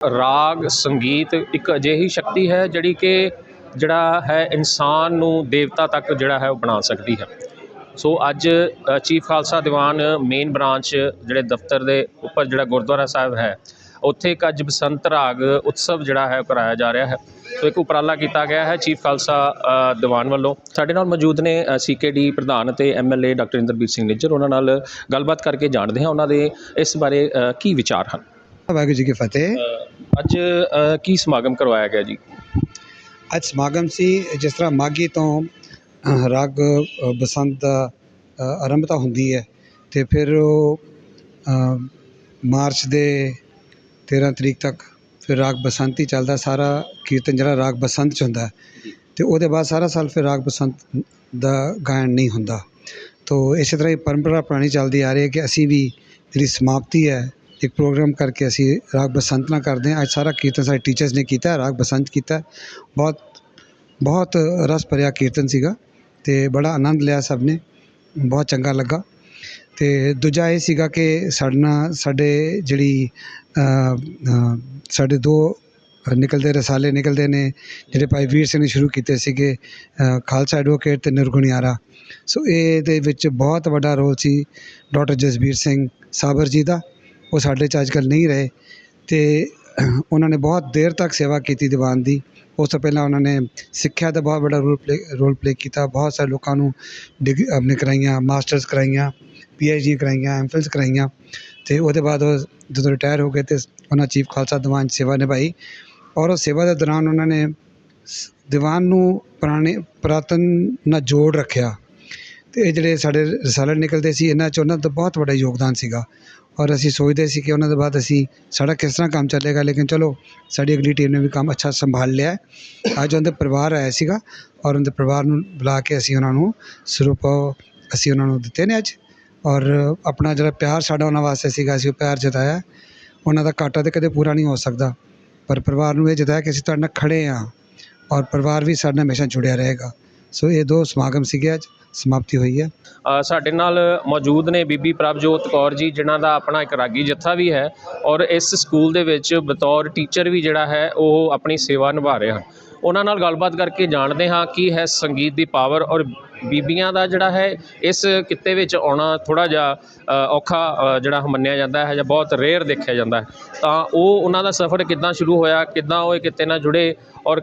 ਰਾਗ, ਸੰਗੀਤ ਇੱਕ ਅਜਿਹੀ ਸ਼ਕਤੀ ਹੈ ਜਿਹੜੀ ਕਿ ਜਿਹੜਾ ਹੈ ਇਨਸਾਨ ਨੂੰ ਦੇਵਤਾ ਤੱਕ ਜਿਹੜਾ ਹੈ ਉਹ ਬਣਾ ਸਕਦੀ ਹੈ। ਸੋ ਅੱਜ chief Khalsa Diwan main branch ਜਿਹੜੇ ਦਫ਼ਤਰ ਦੇ ਉੱਪਰ ਜਿਹੜਾ ਗੁਰਦੁਆਰਾ ਸਾਹਿਬ ਹੈ, ਉੱਥੇ ਇੱਕ ਅੱਜ ਬਸੰਤ ਰਾਗ ਉਤਸਵ ਜਿਹੜਾ ਹੈ ਉਹ ਕਰਾਇਆ ਜਾ ਰਿਹਾ ਹੈ। ਸੋ ਇੱਕ ਉਪਰਾਲਾ ਕੀਤਾ ਗਿਆ ਹੈ ਚੀਫ ਖਾਲਸਾ ਦੀਵਾਨ ਵੱਲੋਂ। ਸਾਡੇ ਨਾਲ ਮੌਜੂਦ ਨੇ ਸੀਕੇਡੀ ਪ੍ਰਧਾਨ ਅਤੇ ਐਮਐਲਏ ਡਾਕਟਰ ਇੰਦਰਬੀਰ ਸਿੰਘ ਨਿੱਜਰ। ਉਹਨਾਂ ਨਾਲ ਗੱਲਬਾਤ ਕਰਕੇ ਜਾਣਦੇ ਹਾਂ। ਉਹਨਾਂ ਦੇ ਇਸ ਬਾਰੇ ਕੀ ਵਿਚਾਰ ਹਨ? ਵਾਹਿਗੁਰੂ ਜੀ ਕੀ ਫਤਿਹ ਅੱਜ ਅ, ਕੀ ਸਮਾਗਮ ਕਰਵਾਇਆ ਗਿਆ ਜੀ ਅੱਜ ਸਮਾਗਮ ਸੀ ਜਿਸ ਤਰ੍ਹਾਂ ਮਾਘੀ ਤੋਂ ਅ, ਰਾਗ ਬਸੰਤ ਦਾ ਅ, ਆਰੰਭਤਾ ਹੁੰਦੀ ਹੈ ਤੇ ਫਿਰ ਉਹ ਮਾਰਚ ਦੇ 13 ਤਰੀਕ ਤੱਕ ਫਿਰ ਰਾਗ ਬਸੰਤ ਚੱਲਦਾ ਸਾਰਾ ਕੀਰਤਨ ਜਿਹੜਾ ਰਾਗ ਬਸੰਤ ਚ ਹੁੰਦਾ ਹੈ ਤੇ ਉਹਦੇ ਬਾਅਦ ਸਾਰਾ ਸਾਲ ਫਿਰ ਰਾਗ ਬਸੰਤ ਦਾ ਗਾਇਨ ਨਹੀਂ ਹੁੰਦਾ ਤੋ ਇਸੇ ਤਰ੍ਹਾਂ ਹੀ ਪਰੰਪਰਾ ਪੁਰਾਣੀ ਚੱਲਦੀ ਆ ਰਹੀ ਹੈ ਕਿ ਅਸੀਂ ਵੀ ਜਿਹੜੀ ਸਮਾਪਤੀ ਹੈ ਇੱਕ ਪ੍ਰੋਗਰਾਮ ਕਰਕੇ ਅਸੀਂ ਰਾਗ ਬਸੰਤ ਨਾਲ ਕਰਦੇ ਹਾਂ। ਅੱਜ ਸਾਰਾ ਕੀਰਤਨ ਸਾਡੇ ਟੀਚਰਸ ਨੇ ਕੀਤਾ, ਰਾਗ ਬਸੰਤ ਕੀਤਾ। ਬਹੁਤ ਬਹੁਤ ਰਸ ਭਰਿਆ ਕੀਰਤਨ ਸੀਗਾ ਤੇ ਬੜਾ ਆਨੰਦ ਲਿਆ ਸਭ ਨੇ। ਬਹੁਤ ਚੰਗਾ ਲੱਗਾ। ਤੇ ਦੂਜਾ ਇਹ ਸੀਗਾ ਕਿ ਸਾਡੇ ਨਾਲ ਸਾਡੇ ਜਿਹੜੀ ਸਾਡੇ ਦੋ ਨਿਕਲਦੇ ਰਸਾਲੇ ਨਿਕਲਦੇ ਨੇ, ਜਿਹੜੇ ਭਾਈ ਵੀਰ ਸਿੰਘ ਨੇ ਸ਼ੁਰੂ ਕੀਤੇ ਸੀਗੇ ਖਾਲਸਾ ਐਡਵੋਕੇਟ ਤੇ ਨਿਰਗੁਣਿਆਰਾ ਸੋ ਇਹਦੇ ਵਿੱਚ ਬਹੁਤ ਵੱਡਾ ਰੋਲ ਸੀ ਡਾਕਟਰ ਜਸਬੀਰ ਸਿੰਘ ਸਾਬਰ ਜੀ ਦਾ। ਉਹ ਸਾਡੇ 'ਚ ਅੱਜ ਕੱਲ੍ਹ ਨਹੀਂ ਰਹੇ ਅਤੇ ਉਹਨਾਂ ਨੇ ਬਹੁਤ ਦੇਰ ਤੱਕ ਸੇਵਾ ਕੀਤੀ ਦੀਵਾਨ ਦੀ। ਉਸ ਤੋਂ ਪਹਿਲਾਂ ਉਹਨਾਂ ਨੇ ਸਿੱਖਿਆ ਦਾ ਬਹੁਤ ਵੱਡਾ ਰੋਲ ਪਲੇ ਰੋਲ ਪਲੇ ਕੀਤਾ। ਬਹੁਤ ਸਾਰੇ ਲੋਕਾਂ ਨੂੰ ਡਿਗ, ਆਪਣੇ ਕਰਾਈਆਂ ਮਾਸਟਰਸ ਕਰਾਈਆਂ ਪੀਐਚਡੀ ਕਰਾਈਆਂ ਐਮਫਿਲਸ ਕਰਾਈਆਂ ਅਤੇ ਉਹਦੇ ਬਾਅਦ ਉਹ ਜਦੋਂ ਰਿਟਾਇਰ ਹੋ ਗਏ ਅਤੇ ਉਹਨਾਂ ਚੀਫ ਖਾਲਸਾ ਦੀਵਾਨ 'ਚ ਸੇਵਾ ਨਿਭਾਈ ਔਰ ਉਹ ਸੇਵਾ ਦੇ ਦੌਰਾਨ ਉਹਨਾਂ ਨੇ ਸ- ਦੀਵਾਨ ਨੂੰ ਪੁਰਾਣੇ, ਪੁਰਾਤਨ ਨਾਲ ਜੋੜ ਰੱਖਿਆ। ਅਤੇ ਇਹ ਜਿਹੜੇ ਸਾਡੇ ਰਸਾਲੇ ਨਿਕਲਦੇ ਸੀ, ਇਹਨਾਂ 'ਚ ਉਹਨਾਂ ਦਾ ਬਹੁਤ ਵੱਡਾ ਯੋਗਦਾਨ ਸੀਗਾ। ਔਰ ਅਸੀਂ ਸੋਚਦੇ ਸੀ ਕਿ ਉਹਨਾਂ ਦੇ ਬਾਅਦ ਅਸੀਂ ਸਾਡਾ ਕਿਸ ਤਰ੍ਹਾਂ ਕੰਮ ਚੱਲੇਗਾ, ਲੇਕਿਨ ਚਲੋ ਸਾਡੀ ਅਗਲੀ ਟੀਮ ਨੇ ਵੀ ਕੰਮ ਅੱਛਾ ਸੰਭਾਲ ਲਿਆ ਹੈ। ਅੱਜ ਉਹਦੇ ਪਰਿਵਾਰ ਆਇਆ ਸੀਗਾ ਔਰ ਉਹਦੇ ਪਰਿਵਾਰ ਨੂੰ ਬੁਲਾ ਕੇ ਅਸੀਂ ਉਹਨਾਂ ਨੂੰ ਸਰੂਪ ਅਸੀਂ ਉਹਨਾਂ ਨੂੰ ਦਿੱਤੇ ਨੇ ਅੱਜ। ਔਰ ਆਪਣਾ ਜਿਹੜਾ ਪਿਆਰ ਸਾਡਾ ਉਹਨਾਂ ਵਾਸਤੇ ਸੀਗਾ, ਅਸੀਂ ਉਹ ਪਿਆਰ ਜਤਾਇਆ। ਉਹਨਾਂ ਦਾ ਘਾਟਾ ਤਾਂ ਕਦੇ ਪੂਰਾ ਨਹੀਂ ਹੋ ਸਕਦਾ, ਪਰ ਪਰਿਵਾਰ ਨੂੰ ਇਹ ਜਤਾਇਆ ਕਿ ਅਸੀਂ ਤੁਹਾਡੇ ਨਾਲ ਖੜ੍ਹੇ ਹਾਂ ਔਰ ਪਰਿਵਾਰ ਵੀ ਸਾਡੇ ਨਾਲ ਹਮੇਸ਼ਾ ਜੁੜਿਆ ਰਹੇਗਾ। ਸੋ ਇਹ ਦੋ ਸਮਾਗਮ ਸੀਗੇ ਅੱਜ। ਸਮਾਪਤੀ ਹੋਈ ਹੈ। ਸਾਡੇ ਨਾਲ ਮੌਜੂਦ ਨੇ ਬੀਬੀ ਪ੍ਰਭਜੋਤ ਕੌਰ ਜੀ, ਜਿਨ੍ਹਾਂ ਦਾ ਆਪਣਾ ਇੱਕ ਰਾਗੀ ਜੱਥਾ ਵੀ ਹੈ ਔਰ ਇਸ ਸਕੂਲ ਦੇ ਵਿੱਚ ਬਤੌਰ ਟੀਚਰ ਵੀ ਜਿਹੜਾ ਹੈ, ਉਹ ਆਪਣੀ ਸੇਵਾ ਨਿਭਾ ਰਹੇ ਹਨ। ਉਹਨਾਂ ਨਾਲ ਗੱਲਬਾਤ ਕਰਕੇ ਜਾਣਦੇ ਹਾਂ ਕੀ ਹੈ ਸੰਗੀਤ ਦੀ ਪਾਵਰ ਔਰ ਬੀਬੀਆਂ ਦਾ ਜਿਹੜਾ ਹੈ ਇਸ ਕਿੱਤੇ ਵਿੱਚ ਆਉਣਾ ਥੋੜਾ ਜਿਹਾ ਔਖਾ ਜਿਹੜਾ ਮੰਨਿਆ ਜਾਂਦਾ ਹੈ ਜਾਂ ਬਹੁਤ ਰੇਅਰ ਦੇਖਿਆ ਜਾਂਦਾ ਹੈ। ਤਾਂ ਉਹ ਉਹਨਾਂ ਦਾ ਸਫ਼ਰ ਕਿੱਦਾਂ ਸ਼ੁਰੂ ਹੋਇਆ ਕਿੱਦਾਂ ਉਹ ਕਿੱਤੇ ਨਾਲ ਜੁੜੇ ਔਰ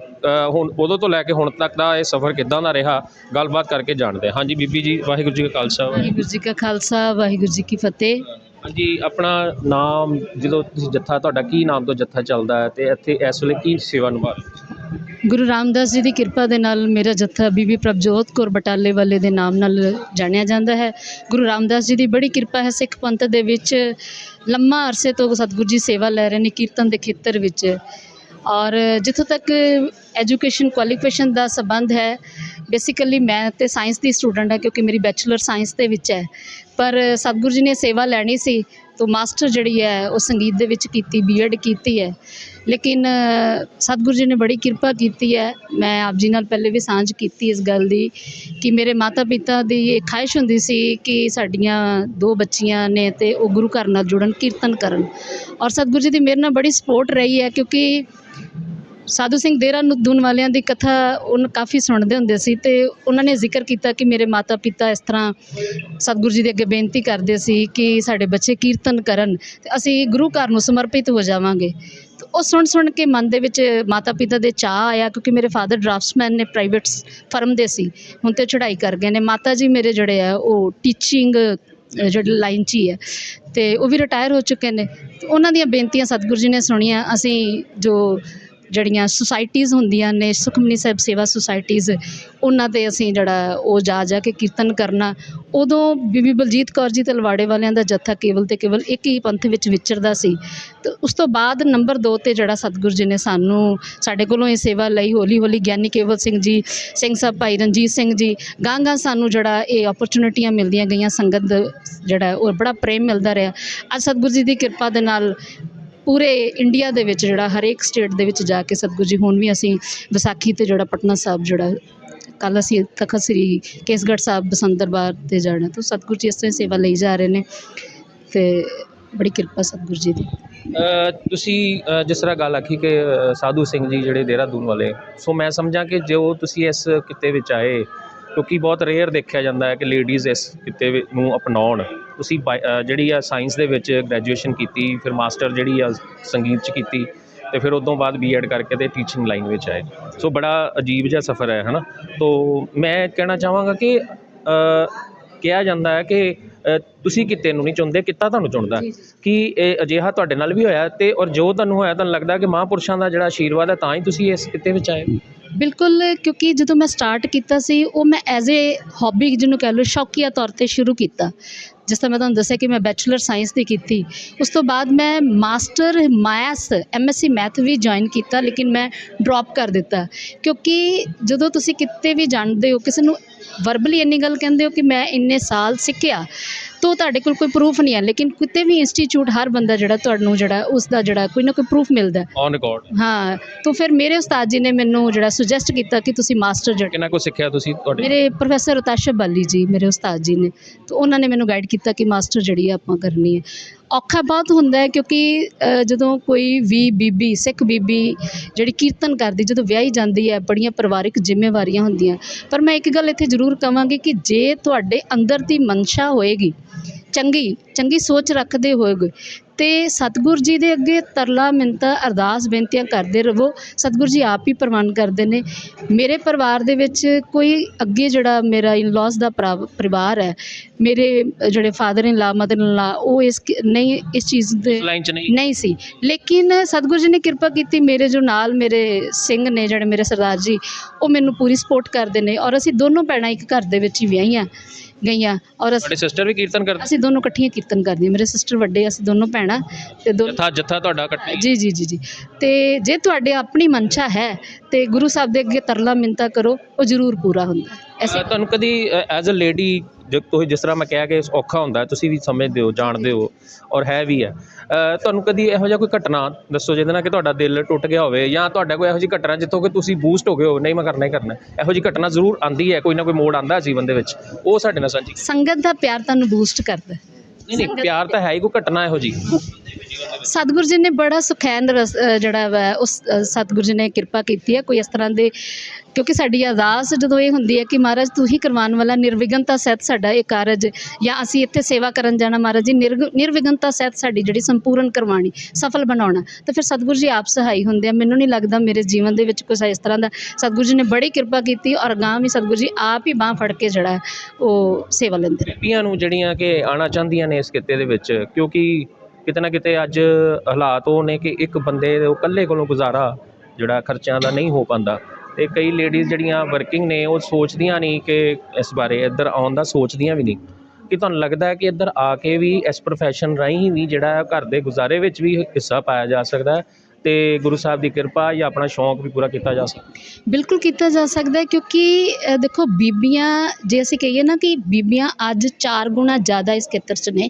ਹੁਣ ਉਦੋਂ ਤੋਂ ਲੈ ਕੇ ਹੁਣ ਤੱਕ ਦਾ ਇਹ ਸਫ਼ਰ ਕਿੱਦਾਂ ਦਾ ਰਿਹਾ ਗੱਲਬਾਤ ਕਰਕੇ ਜਾਣਦੇ ਹਾਂ। ਹਾਂਜੀ ਬੀਬੀ ਜੀ ਵਾਹਿਗੁਰੂ ਜੀ ਕਾ ਖਾਲਸਾ। ਵਾਹਿਗੁਰੂ ਜੀ ਕਾ ਖਾਲਸਾ ਵਾਹਿਗੁਰੂ ਜੀ ਕੀ ਫਤਿਹ। ਹਾਂਜੀ ਆਪਣਾ ਨਾਮ ਜਦੋਂ ਤੁਸੀਂ ਜੱਥਾ ਤੁਹਾਡਾ ਕੀ ਨਾਮ ਤੋਂ ਜੱਥਾ ਚੱਲਦਾ ਹੈ ਤੇ ਇੱਥੇ ਇਸ ਵੇਲੇ ਕੀ ਸੇਵਾ ਨਿਭਾ ਰਹੇ ਹੋ? ਗੁਰੂ ਰਾਮਦਾਸ ਜੀ ਦੀ ਕਿਰਪਾ ਦੇ ਨਾਲ ਮੇਰਾ ਜੱਥਾ ਬੀਬੀ ਪ੍ਰਭਜੋਤ ਕੌਰ ਬਟਾਲੇ ਵਾਲੇ ਦੇ ਨਾਮ ਨਾਲ ਜਾਣਿਆ ਜਾਂਦਾ ਹੈ। ਗੁਰੂ ਰਾਮਦਾਸ ਜੀ ਦੀ ਬੜੀ ਕਿਰਪਾ ਹੈ ਸਿੱਖ ਪੰਥ ਦੇ ਵਿੱਚ। ਲੰਮਾ ਅਰਸੇ ਤੋਂ ਸਤਿਗੁਰੂ ਜੀ ਸੇਵਾ ਲੈ ਰਹੇ ਨੇ ਕੀਰਤਨ ਦੇ ਖੇਤਰ ਵਿੱਚ। ਔਰ ਜਿੱਥੋਂ ਤੱਕ ਐਜੂਕੇਸ਼ਨ ਕੁਆਲੀਫਿਕੇਸ਼ਨ ਦਾ ਸੰਬੰਧ ਹੈ, ਬੇਸਿਕਲੀ ਮੈਂ ਤੇ ਸਾਇੰਸ ਦੀ ਸਟੂਡੈਂਟ ਹਾਂ ਕਿਉਂਕਿ ਮੇਰੀ ਬੈਚਲਰ ਸਾਇੰਸ ਦੇ ਵਿੱਚ ਹੈ। ਪਰ ਸਤਿਗੁਰੂ ਜੀ ਨੇ ਸੇਵਾ ਲੈਣੀ ਸੀ ਤੋਂ ਮਾਸਟਰ ਜਿਹੜੀ ਹੈ, ਉਹ ਸੰਗੀਤ ਦੇ ਵਿੱਚ ਕੀਤੀ ਬੀਐਡ ਕੀਤੀ ਹੈ। ਲੇਕਿਨ ਸਤਿਗੁਰੂ ਜੀ ਨੇ ਬੜੀ ਕਿਰਪਾ ਕੀਤੀ ਹੈ। ਮੈਂ ਆਪ ਜੀ ਨਾਲ ਪਹਿਲੇ ਵੀ ਸਾਂਝ ਕੀਤੀ ਇਸ ਗੱਲ ਦੀ ਕਿ ਮੇਰੇ ਮਾਤਾ ਪਿਤਾ ਦੀ ਇਹ ਖਾਹਿਸ਼ ਹੁੰਦੀ ਸੀ ਕਿ ਸਾਡੀਆਂ ਦੋ ਬੱਚੀਆਂ ਨੇ ਤੇ ਉਹ ਗੁਰੂ ਘਰ ਨਾਲ ਜੁੜਨ, ਕੀਰਤਨ ਕਰਨ। ਔਰ ਸਤਿਗੁਰੂ ਜੀ ਦੀ ਮੇਰੇ ਨਾਲ ਬੜੀ ਸਪੋਰਟ ਰਹੀ ਹੈ ਕਿਉਂਕਿ ਸਾਧੂ ਸਿੰਘ ਦੇਹਰਾਦੂਨ ਵਾਲਿਆਂ ਦੀ ਕਥਾ ਉਹ ਕਾਫੀ ਸੁਣਦੇ ਹੁੰਦੇ ਸੀ ਤੇ ਉਹਨਾਂ ਨੇ ਜ਼ਿਕਰ ਕੀਤਾ ਕਿ ਮੇਰੇ ਮਾਤਾ ਪਿਤਾ ਇਸ ਤਰ੍ਹਾਂ ਸਤਿਗੁਰੂ ਜੀ ਦੇ ਅੱਗੇ ਬੇਨਤੀ ਕਰਦੇ ਸੀ ਕਿ ਸਾਡੇ ਬੱਚੇ ਕੀਰਤਨ ਕਰਨ ਤੇ ਅਸੀਂ ਗੁਰੂ ਘਰ ਨੂੰ ਸਮਰਪਿਤ ਹੋ ਜਾਵਾਂਗੇ। ਤੇ ਉਹ ਸੁਣ ਸੁਣ ਕੇ ਮਨ ਦੇ ਵਿੱਚ ਮਾਤਾ ਪਿਤਾ ਦੇ ਚਾਹ ਆਇਆ ਕਿਉਂਕਿ ਮੇਰੇ ਫਾਦਰ ਡਰਾਫਟਸਮੈਨ ਨੇ ਪ੍ਰਾਈਵੇਟ ਫਰਮ ਦੇ ਸੀ, ਹੁਣ ਤੇ ਚੜ੍ਹਾਈ ਕਰ ਗਏ ਨੇ। ਮਾਤਾ ਜੀ ਮੇਰੇ ਜਿਹੜੇ ਆ, ਉਹ ਟੀਚਿੰਗ ਜਿਹੜੀ ਲਾਈਨ 'ਚ ਹੀ ਹੈ ਤੇ ਉਹ ਵੀ ਰਿਟਾਇਰ ਹੋ ਚੁੱਕੇ ਨੇ। ਉਹਨਾਂ ਦੀਆਂ ਬੇਨਤੀਆਂ ਸਤਿਗੁਰੂ ਜੀ ਨੇ ਸੁਣੀਆਂ। ਅਸੀਂ ਜੋ ਜਿਹੜੀਆਂ ਸੁਸਾਇਟੀਜ਼ ਹੁੰਦੀਆਂ ਨੇ, ਸੁਖਮਨੀ ਸਾਹਿਬ ਸੇਵਾ ਸੁਸਾਇਟੀਜ਼ ਉਹਨਾਂ ਤੇ ਅਸੀਂ ਜਿਹੜਾ ਉਹ ਜਾ ਜਾ ਕੇ ਕੀਰਤਨ ਕਰਨਾ। ਉਦੋਂ ਬੀਬੀ ਬਲਜੀਤ ਕੌਰ ਜੀ ਤਲਵਾੜੇ ਵਾਲਿਆਂ ਦਾ ਜੱਥਾ ਕੇਵਲ ਤੇ ਕੇਵਲ ਇੱਕ ਹੀ ਪੰਥ ਵਿੱਚ ਵਿਚਰਦਾ ਸੀ। ਤੇ ਉਸ ਤੋਂ ਬਾਅਦ ਨੰਬਰ 2 ਤੇ ਜਿਹੜਾ ਸਤਿਗੁਰੂ ਜੀ ਨੇ ਸਾਨੂੰ ਸਾਡੇ ਕੋਲੋਂ ਇਹ ਸੇਵਾ ਲਈ ਹੌਲੀ ਹੌਲੀ ਗਿਆਨੀ ਕੇਵਲ ਸਿੰਘ ਜੀ, ਸਿੰਘ ਸਾਹਿਬ ਭਾਈ ਰਣਜੀਤ ਸਿੰਘ ਜੀ ਗਾਂ ਗਾਂ ਸਾਨੂੰ ਜਿਹੜਾ ਇਹ ਓਪਰਚੁਨਿਟੀਆਂ ਮਿਲਦੀਆਂ ਗਈਆਂ। ਸੰਗਤ ਜਿਹੜਾ ਉਹ ਬੜਾ ਪ੍ਰੇਮ ਮਿਲਦਾ ਰਿਹਾ। ਅੱਜ ਸਤਿਗੁਰੂ ਜੀ ਦੀ ਕਿਰਪਾ ਦੇ ਨਾਲ ਪੂਰੇ ਇੰਡੀਆ ਦੇ ਵਿੱਚ ਜਿਹੜਾ ਹਰੇਕ ਸਟੇਟ ਦੇ ਵਿੱਚ ਜਾ ਕੇ ਸਤਿਗੁਰੂ ਜੀ, ਹੁਣ ਵੀ ਅਸੀਂ ਵਿਸਾਖੀ ਤੇ ਜਿਹੜਾ ਪਟਨਾ ਸਾਹਿਬ ਜਿਹੜਾ ਕੱਲ ਅਸੀਂ ਤਖਤ ਸ੍ਰੀ ਕੇਸਗੜ੍ਹ ਸਾਹਿਬ ਬਸੰਤ ਦਰਬਾਰ ਤੇ ਜਾਣਾ, ਤਾਂ ਸਤਿਗੁਰੂ ਜੀ ਇਸ ਤਰ੍ਹਾਂ ਹੀ ਸੇਵਾ ਲਈ ਜਾ ਰਹੇ ਨੇ ਤੇ ਬੜੀ ਕਿਰਪਾ ਸਤਿਗੁਰੂ ਜੀ ਦੀ। ਤੁਸੀਂ ਜਿਸ ਤਰ੍ਹਾਂ ਗੱਲ ਆਖੀ ਕਿ ਸਾਧੂ ਸਿੰਘ ਜੀ ਜਿਹੜੇ ਦੇਹਰਾਦੂਨ ਵਾਲੇ, ਸੋ ਮੈਂ ਸਮਝਾਂ ਕਿ ਜੋ ਤੁਸੀਂ ਇਸ ਕਿੱਤੇ ਵਿੱਚ ਆਏ ਕਿਉਂਕਿ ਬਹੁਤ ਰੇਅਰ ਦੇਖਿਆ ਜਾਂਦਾ ਹੈ ਕਿ ਲੇਡੀਜ਼ ਇਸ ਕਿੱਤੇ ਨੂੰ ਅਪਣਾਉਣ। ਤੁਸੀਂ ਬਾਈ- ਜਿਹੜੀ ਆ ਸਾਇੰਸ ਦੇ ਵਿੱਚ ਗ੍ਰੈਜੂਏਸ਼ਨ ਕੀਤੀ, ਫਿਰ ਮਾਸਟਰ ਜਿਹੜੀ ਆ ਸੰਗੀਤ 'ਚ ਕੀਤੀ, ਤੇ ਫਿਰ ਉਦੋਂ ਬਾਅਦ ਬੀਐਡ ਕਰਕੇ ਤੇ ਟੀਚਿੰਗ ਲਾਈਨ ਵਿੱਚ ਆਏ। ਸੋ ਬੜਾ ਅਜੀਬ ਜਿਹਾ ਸਫ਼ਰ ਹੈ, ਹਨਾ? ਤੋ ਮੈਂ ਕਹਿਣਾ ਚਾਹਾਂਗਾ ਕਿ ਕਿਹਾ ਜਾਂਦਾ ਹੈ ਕਿ ਤੁਸੀਂ ਕਿਤੇ ਨੂੰ ਨਹੀਂ ਚੁਣਦੇ ਕਿੱਤਾ ਤੁਹਾਨੂੰ ਚੁਣਦਾ? ਕਿ ਇਹ ਅਜਿਹਾ ਤੁਹਾਡੇ ਨਾਲ ਵੀ ਹੋਇਆ ਤੇ ਔਰ ਜੋ ਤੁਹਾਨੂੰ ਹੋਇਆ ਤੁਹਾਨੂੰ ਲੱਗਦਾ ਕਿ ਮਹਾਂਪੁਰਸ਼ਾਂ ਦਾ ਜਿਹੜਾ ਆਸ਼ੀਰਵਾਦ ਹੈ ਤਾਂ ਹੀ ਤੁਸੀਂ ਇਸ ਕਿੱਤੇ ਵਿੱਚ ਆਏ? ਬਿਲਕੁਲ ਕਿਉਂਕਿ ਜਦੋਂ ਮੈਂ ਸਟਾਰਟ ਕੀਤਾ ਸੀ ਉਹ ਮੈਂ ਐਜ਼ ਏ ਹੌਬੀ ਜਿਹਨੂੰ ਕਹਿ ਲਓ ਸ਼ੌਕੀਆ ਤੌਰ ਤੇ ਸ਼ੁਰੂ ਕੀਤਾ। ਜਿਸ ਤਰ੍ਹਾਂ ਮੈਂ ਤੁਹਾਨੂੰ ਦੱਸਿਆ ਕਿ ਮੈਂ ਬੈਚਲਰ ਸਾਇੰਸ ਦੀ ਕੀਤੀ। ਉਸ ਤੋਂ ਬਾਅਦ ਮੈਂ ਮਾਸਟਰ ਮੈਥਸ ਐਮਐਸਸੀ ਮੈਥ ਵੀ ਜੁਆਇਨ ਕੀਤਾ ਲੇਕਿਨ ਮੈਂ ਡ੍ਰੌਪ ਕਰ ਦਿੱਤਾ। ਕਿਉਂਕਿ ਜਦੋਂ ਤੁਸੀਂ ਕਿਤੇ ਵੀ ਜਾਣਦੇ ਹੋ ਕਿਸੇ ਨੂੰ ਵਰਬਲੀ ਇੰਨੀ ਗੱਲ ਕਹਿੰਦੇ ਹੋ ਕਿ ਮੈਂ ਇੰਨੇ ਸਾਲ ਸਿੱਖਿਆ। ਤੋ ਤੁਹਾਡੇ ਕੋਲ ਕੋਈ ਪ੍ਰੂਫ ਨਹੀਂ ਹੈ ਲੇਕਿਨ ਕਿਤੇ ਵੀ ਇੰਸਟੀਚਿਊਟ ਹਰ ਬੰਦਾ ਜਿਹੜਾ ਤੁਹਾਨੂੰ ਜਿਹੜਾ ਉਸ ਦਾ ਜਿਹੜਾ ਕੋਈ ਨਾ ਕੋਈ ਪ੍ਰੂਫ ਮਿਲਦਾ ਹੈ। ਔਨ ਰਿਕਾਰਡ ਹਾਂ ਤਾਂ ਫਿਰ ਮੇਰੇ ਉਸਤਾਦ ਜੀ ਨੇ ਮੈਨੂੰ ਜਿਹੜਾ ਸੁਜੈਸਟ ਕੀਤਾ ਕਿ ਤੁਸੀਂ ਮਾਸਟਰ ਜਿਹੜਾ ਕਿੰਨਾ ਕੁ ਸਿੱਖਿਆ ਤੁਸੀਂ ਤੁਹਾਡੇ? ਮੇਰੇ ਪ੍ਰੋਫੈਸਰ ਉਤਾਸ਼ਬ ਬਾਲੀ ਜੀ ਮੇਰੇ ਉਸਤਾਦ ਜੀ ਨੇ। ਤਾਂ ਉਹਨਾਂ ਨੇ ਮੈਨੂੰ ਗਾਈਡ ਕੀਤਾ ਕਿ ਮਾਸਟਰ ਜਿਹੜੀ ਆਪਾਂ ਕਰਨੀ ਹੈ। ਔਖਾ ਬਹੁਤ ਹੁੰਦਾ ਹੈ ਕਿਉਂਕਿ ਅ, ਜਦੋਂ ਕੋਈ ਵੀ ਬੀਬੀ ਸਿੱਖ ਬੀਬੀ ਜਿਹੜੀ ਕੀਰਤਨ ਕਰਦੀ ਜਦੋਂ ਵਿਆਹੀ ਜਾਂਦੀ ਹੈ ਬੜੀਆਂ ਪਰਿਵਾਰਿਕ ਜ਼ਿੰਮੇਵਾਰੀਆਂ ਹੁੰਦੀਆਂ। ਪਰ ਮੈਂ ਇੱਕ ਗੱਲ ਇੱਥੇ ਜ਼ਰੂਰ ਕਵਾਂਗੀ ਕਿ ਜੇ ਤੁਹਾਡੇ ਅੰਦਰ ਦੀ ਮਨਸ਼ਾ ਹੋਏਗੀ ਚੰਗੀ ਚੰਗੀ ਸੋਚ ਰੱਖਦੇ ਹੋਏਗੇ। ਤੇ ਸਤਿਗੁਰ ਜੀ ਦੇ ਅੱਗੇ ਤਰਲਾ ਮਿੰਤਾ ਅਰਦਾਸ ਬੇਨਤੀਆਂ ਕਰਦੇ ਰਹੋ। ਸਤਿਗੁਰ ਜੀ ਆਪ ਹੀ ਪ੍ਰਵਾਨ ਕਰਦੇ ਨੇ। ਮੇਰੇ ਪਰਿਵਾਰ ਦੇ ਵਿੱਚ ਕੋਈ ਅੱਗੇ ਜਿਹੜਾ ਮੇਰਾ ਇਨ-ਲॉज ਦਾ ਪਰਿਵਾਰ ਹੈ ਮੇਰੇ ਜਿਹੜੇ father in law mother in ਲਾ ਉਹ ਇਸ ਨਹੀਂ ਇਸ ਚੀਜ਼ ਦੇ ਲਾਈਨ ਚ ਨਹੀਂ। ਨਹੀਂ ਸੀ। ਲੇਕਿਨ ਸਤਿਗੁਰੂ ਜੀ ਨੇ ਕਿਰਪਾ ਕੀਤੀ ਮੇਰੇ ਜੋ ਨਾਲ ਮੇਰੇ ਸਿੰਘ ਨੇ ਜਿਹੜੇ ਮੇਰੇ ਸਰਦਾਰ ਜੀ ਉਹ ਮੈਨੂੰ ਪੂਰੀ ਸਪੋਰਟ ਕਰਦੇ ਨੇ ਔਰ ਅਸੀਂ ਦੋਨੋਂ ਭੈਣਾਂ ਇੱਕ ਘਰ ਦੇ ਵਿੱਚ ਹੀ ਵਿਆਹੀਆਂ ਗਈਆਂ ਔਰ ਅਸੀਂ ਸਿਸਟਰ ਵੀ ਕੀਰਤਨ ਕਰਦੇ? ਅਸੀਂ ਦੋਨੋਂ ਇਕੱਠੀਆਂ ਕੀਰਤਨ ਕਰਦੀਆਂ। ਮੇਰੇ ਸਿਸਟਰ ਵੱਡੇ ਅਸੀਂ ਦੋਨੋਂ ਭੈਣਾਂ ਤੇ ਦੋ ਜੱਥਾ ਜੱਥਾ ਤੁਹਾਡਾ ਇਕੱਠਾ ਹੀ ਜੀ ਜੀ ਜੀ ਜੀ। ਤੇ ਜੇ ਤੁਹਾਡੇ ਆਪਣੀ ਮਨਸ਼ਾ ਹੈ ਤੇ ਗੁਰੂ ਸਾਹਿਬ ਦੇ ਅੱਗੇ ਤਰਲਾ ਮਿੰਤਾ ਕਰੋ ਉਹ ਜ਼ਰੂਰ ਪੂਰਾ ਹੁੰਦਾ। ਐਸੇ ਅ, ਤੁਹਾਨੂੰ ਕਦੀ ਐਜ਼ ਅ ਲੇਡੀ ਜੋ ਤੁਸੀਂ ਜਿਸ ਤਰ੍ਹਾਂ ਮੈਂ ਕਿਹਾ ਕਿ ਔਖਾ ਹੁੰਦਾ ਹੈ, ਤੁਸੀਂ ਵੀ ਸਮਝਦੇ ਹੋ ਜਾਣਦੇ ਹੋ ਔਰ ਹੈ ਵੀ ਹੈ। ਅ, ਤੁਹਾਨੂੰ ਕਦੀ ਇਹੋ ਜਿਹਾ ਕੋਈ ਘਟਨਾ ਦੱਸੋ ਜਿਹਦੇ ਨਾਲ ਕਿ ਤੁਹਾਡਾ ਦਿਲ ਟੁੱਟ ਗਿਆ ਹੋਵੇ ਜਾਂ ਤੁਹਾਡਾ ਕੋਈ ਇਹੋ ਜਿਹੀ ਘਟਨਾ ਜਿੱਥੋਂ ਕਿ ਤੁਸੀਂ ਬੂਸਟ ਹੋ ਗਏ ਹੋ ਨਹੀਂ ਮੈਂ ਕਰਨਾ ਹੀ ਕਰਨਾ। ਇਹੋ ਜਿਹੀ ਘਟਨਾ ਜ਼ਰੂਰ ਆਂਦੀ ਹੈ ਕੋਈ ਨਾ ਕੋਈ ਮੋੜ ਆਂਦਾ ਜੀਵਨ ਦੇ ਵਿੱਚ। ਉਹ ਸਾਡੇ ਨਾਲ ਸਾਂਝੀ ਸੰਗਤ ਦਾ ਪਿਆਰ ਤੁਹਾਨੂੰ ਬੂਸਟ ਕਰਦਾ ਹੈ। ਨਹੀਂ ਨਹੀਂ ਪਿਆਰ ਤਾਂ ਹੈ ਹੀ ਕੋਈ ਘਟਨਾ ਇਹੋ ਜਿਹੀ। ਸਤਿਗੁਰੂ ਜੀ ਨੇ ਬੜਾ ਸੁਖੈਨ ਰਸ ਅ, ਜਿਹੜਾ ਵਾ ਉਸ ਅ, ਸਤਿਗੁਰੂ ਜੀ ਨੇ ਕਿਰਪਾ ਕੀਤੀ ਹੈ ਕੋਈ ਇਸ ਤਰ੍ਹਾਂ ਦੇ ਕਿਉਂਕਿ ਸਾਡੀ ਅਰਦਾਸ ਜਦੋਂ ਇਹ ਹੁੰਦੀ ਹੈ ਕਿ ਮਹਾਰਾਜ ਤੂੰ ਹੀ ਕਰਵਾਉਣ ਵਾਲਾ ਨਿਰਵਿਘਨਤਾ ਸਹਿਤ ਸਾਡਾ ਇਹ ਕਾਰਜ ਜਾਂ ਅਸੀਂ ਇੱਥੇ ਸੇਵਾ ਕਰਨ ਜਾਣਾ ਮਹਾਰਾਜ ਜੀ ਨਿਰਗ- ਨਿਰਵਿਘਨਤਾ ਸਹਿਤ ਸਾਡੀ ਜਿਹੜੀ ਸੰਪੂਰਨ ਕਰਵਾਣੀ ਸਫਲ ਬਣਾਉਣਾ ਤਾਂ ਫਿਰ ਸਤਿਗੁਰੂ ਜੀ ਆਪ ਸਹਾਈ ਹੁੰਦੇ ਆ। ਮੈਨੂੰ ਨਹੀਂ ਲੱਗਦਾ ਮੇਰੇ ਜੀਵਨ ਦੇ ਵਿੱਚ ਕੁਛ ਇਸ ਤਰ੍ਹਾਂ ਦਾ ਸਤਿਗੁਰੂ ਜੀ ਨੇ ਬੜੀ ਕਿਰਪਾ ਕੀਤੀ ਔਰ ਗਾਂ ਵੀ ਸਤਿਗੁਰੂ ਜੀ ਆਪ ਹੀ ਬਾਹ ਫੜ ਕੇ ਜਿਹੜਾ ਹੈ ਉਹ ਸੇਵਾ ਲੈਂਦੇ ਨੇ ਬੀਬੀਆਂ ਨੂੰ ਜਿਹੜੀਆਂ ਕਿ ਆਉਣਾ ਚਾਹੁੰਦੀਆਂ ਨੇ ਇਸ ਕਿੱਤੇ ਦੇ ਵਿੱਚ, ਕਿਉਂਕਿ ਕਿਤੇ ਨਾ ਕਿਤੇ ਅੱਜ ਹਾਲਾਤ ਉਹ ਨੇ ਕਿ ਇੱਕ ਬੰਦੇ ਦੇ ਉਹ ਇਕੱਲੇ ਕੋਲੋਂ ਗੁਜ਼ਾਰਾ ਜਿਹੜਾ ਖਰਚਿਆਂ ਦਾ ਨਹੀਂ ਹੋ ਪਾਉਂਦਾ। ਤੇ ਕਈ ਲੇਡੀਜ਼ ਜਿਹੜੀਆਂ ਵਰਕਿੰਗ ਨੇ, ਉਹ ਸੋਚਦੀਆਂ ਨਹੀਂ ਕਿ ਇਸ ਬਾਰੇ ਇੱਧਰ ਆਉਣ ਦਾ, ਸੋਚਦੀਆਂ ਵੀ ਨਹੀਂ। ਕਿ ਤੁਹਾਨੂੰ ਲੱਗਦਾ ਹੈ ਕਿ ਇੱਧਰ ਆ ਕੇ ਵੀ ਇਸ profession ਰਾਹੀਂ ਵੀ ਜਿਹੜਾ ਘਰ ਦੇ ਗੁਜ਼ਾਰੇ ਵਿੱਚ ਵੀ ਹਿੱਸਾ ਪਾਇਆ ਜਾ ਸਕਦਾ ਤੇ ਗੁਰੂ ਸਾਹਿਬ ਦੀ ਕਿਰਪਾ ਜਾਂ ਆਪਣਾ ਸ਼ੌਂਕ ਵੀ ਪੂਰਾ ਕੀਤਾ ਜਾ ਸਕਦਾ ਬਿਲਕੁਲ ਕੀਤਾ ਜਾ ਸਕਦਾ ਹੈ ਕਿਉਂਕਿ ਅ, ਦੇਖੋ ਬੀਬੀਆਂ ਜੇ ਅਸੀਂ ਕਹੀਏ ਨਾ ਕਿ ਬੀਬੀਆਂ ਅੱਜ ਚਾਰ ਗੁਣਾ ਜ਼ਿਆਦਾ ਇਸ ਖੇਤਰ 'ਚ ਨੇ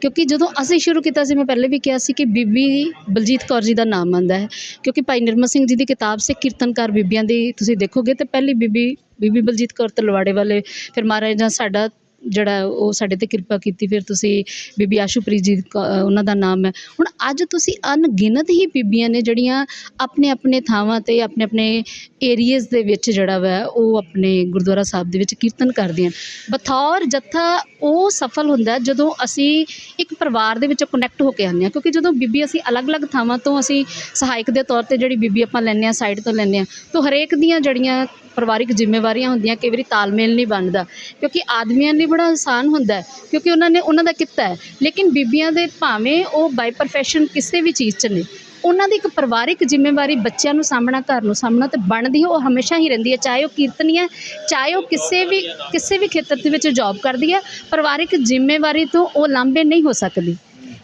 ਕਿਉਂਕਿ ਜਦੋਂ ਅਸੀਂ ਸ਼ੁਰੂ ਕੀਤਾ ਸੀ ਮੈਂ ਪਹਿਲੇ ਵੀ ਕਿਹਾ ਸੀ ਕਿ ਬੀਬੀ ਬਲਜੀਤ ਕੌਰ ਜੀ ਦਾ ਨਾਮ ਆਉਂਦਾ ਹੈ ਕਿਉਂਕਿ ਭਾਈ ਨਿਰਮਲ ਸਿੰਘ ਜੀ ਦੀ ਕਿਤਾਬ ਸੇ ਕੀਰਤਨਕਾਰ ਬੀਬੀਆਂ ਦੀ ਤੁਸੀਂ ਦੇਖੋਗੇ ਤਾਂ ਪਹਿਲੀ ਬੀਬੀ ਬੀਬੀ ਬਲਜੀਤ ਕੌਰ ਤਲਵਾੜੇ ਵਾਲੇ ਫਿਰ ਮਹਾਰਾਜਾ ਸਾਡਾ ਜਿਹੜਾ ਉਹ ਸਾਡੇ ਤੇ ਕਿਰਪਾ ਕੀਤੀ, ਫਿਰ ਤੁਸੀਂ ਬੀਬੀ ਆਸ਼ੂਪ੍ਰੀਤ ਜੀ ਕੌ- ਉਹਨਾਂ ਦਾ ਨਾਮ ਹੈ। ਹੁਣ ਅੱਜ ਤੁਸੀਂ ਅਣਗਿਣਤ ਹੀ ਬੀਬੀਆਂ ਨੇ ਜਿਹੜੀਆਂ ਆਪਣੇ ਆਪਣੇ ਥਾਵਾਂ ਤੇ ਆਪਣੇ ਆਪਣੇ ਏਰੀਆਜ਼ ਦੇ ਵਿੱਚ ਜਿਹੜਾ ਵਾ, ਉਹ ਆਪਣੇ ਗੁਰਦੁਆਰਾ ਸਾਹਿਬ ਦੇ ਵਿੱਚ ਕੀਰਤਨ ਕਰਦੀਆਂ। ਬਥੌਰ ਜੱਥਾ ਉਹ ਸਫਲ ਹੁੰਦਾ ਜਦੋਂ ਅਸੀਂ ਇੱਕ ਪਰਿਵਾਰ ਦੇ ਵਿੱਚ ਕਨੈਕਟ ਹੋ ਕੇ ਆਉਂਦੇ ਹਾਂ, ਕਿਉਂਕਿ ਜਦੋਂ ਬੀਬੀ ਅਸੀਂ ਅਲੱਗ-ਅਲੱਗ ਥਾਵਾਂ ਤੋਂ ਅਸੀਂ ਸਹਾਇਕ ਦੇ ਤੌਰ ਤੇ ਜਿਹੜੀ ਬੀਬੀ ਆਪਾਂ ਲੈਂਦੇ ਹਾਂ ਸਾਈਡ ਤੋਂ ਲੈਂਦੇ ਹਾਂ, ਤਾਂ ਹਰੇਕ ਦੀਆਂ ਜਿਹੜੀਆਂ ਪਰਿਵਾਰਿਕ ਜ਼ਿੰਮੇਵਾਰੀਆਂ ਹੁੰਦੀਆਂ, ਕਈ ਵਾਰੀ ਤਾਲਮੇਲ ਨਹੀਂ ਬਣਦਾ। ਕਿਉਂਕਿ ਆਦਮੀਆਂ ਲਈ ਬੜਾ ਆਸਾਨ ਹੁੰਦਾ ਕਿਉਂਕਿ ਉਹਨਾਂ ਨੇ, ਉਹਨਾਂ ਦਾ ਕਿੱਤਾ ਹੈ। ਲੇਕਿਨ ਬੀਬੀਆਂ ਦੇ ਭਾਵੇਂ ਉਹ ਬਾਈ ਪ੍ਰੋਫੈਸ਼ਨ ਕਿਸੇ ਵੀ ਚੀਜ਼ 'ਚ ਨੇ, ਉਹਨਾਂ ਦੀ ਇੱਕ ਪਰਿਵਾਰਿਕ ਜ਼ਿੰਮੇਵਾਰੀ ਬੱਚਿਆਂ ਨੂੰ ਸਾਹਮਣਾ ਘਰ ਨੂੰ ਸਾਹਮਣਾ ਤੇ ਬਣਦੀ ਹੈ, ਉਹ ਹਮੇਸ਼ਾ ਹੀ ਰਹਿੰਦੀ ਹੈ। ਚਾਹੇ ਉਹ ਕੀਰਤਨੀ ਹੈ, ਚਾਹੇ ਉਹ ਕਿਸੇ ਵੀ ਕਿਸੇ ਵੀ ਖੇਤਰ ਦੇ ਵਿੱਚ ਜੌਬ ਕਰਦੀ ਹੈ, ਪਰਿਵਾਰਿਕ ਜ਼ਿੰਮੇਵਾਰੀ ਤੋਂ ਉਹ ਲਾਂਭੇ ਨਹੀਂ ਹੋ ਸਕਦੀ।